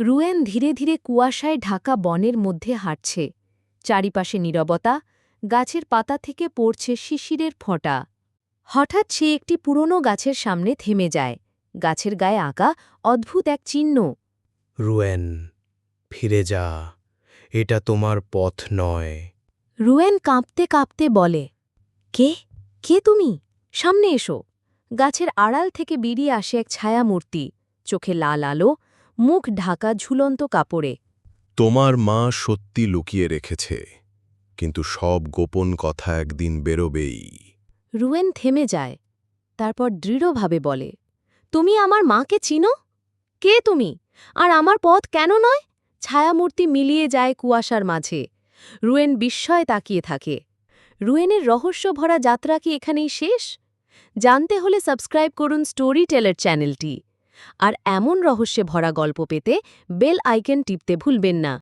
Ruen ধীরে ধীরে কুয়াশায় ঢাকা বনের মধ্যে হাঁটছে। চারিপাশে নীরবতা গাছের পাতা থেকে পড়ছে শিশিরের ফোঁটা। হঠাৎ সে একটি পুরনো গাছের সামনে থেমে যায়। গাছের গায়ে আঁকা অদ্ভুত এক চিহ্ন। রুয়েন ফিরে যা। এটা তোমার পথ নয়। রুয়েন কাঁপতে কাঁপতে বলে কে? কে তুমি? সামনে এসো। গাছের আড়াল থেকে বেরিয়ে আসে এক ছায়ামূর্তি। চোখে লাল আলো মুখ ঢাকা ঝুলন্ত কাপড়ে। তোমার মা সত্যি লুকিয়ে রেখেছে কিন্তু সব গোপন কথা একদিন বেরোবেই। রুয়েন থেমে যায় তারপর দৃঢ়ভাবে বলে তুমি আমার মাকে চিনো? কে তুমি? আর আমার পথ কেন নয়? ছায়ামূর্তি মিলিয়ে যায় কুয়াশার মাঝে। রুয়েন বিস্ময়ে তাকিয়ে থাকে। রুয়েনের রহস্যভরা যাত্রা কি এখানেই শেষ? জানতে হলে সাবস্ক্রাইব করুন স্টোরি টেলার চ্যানেলটি। আর এমন রহস্যে ভরা গল্প পেতে বেল আইকন টিপতে ভুলবেন না।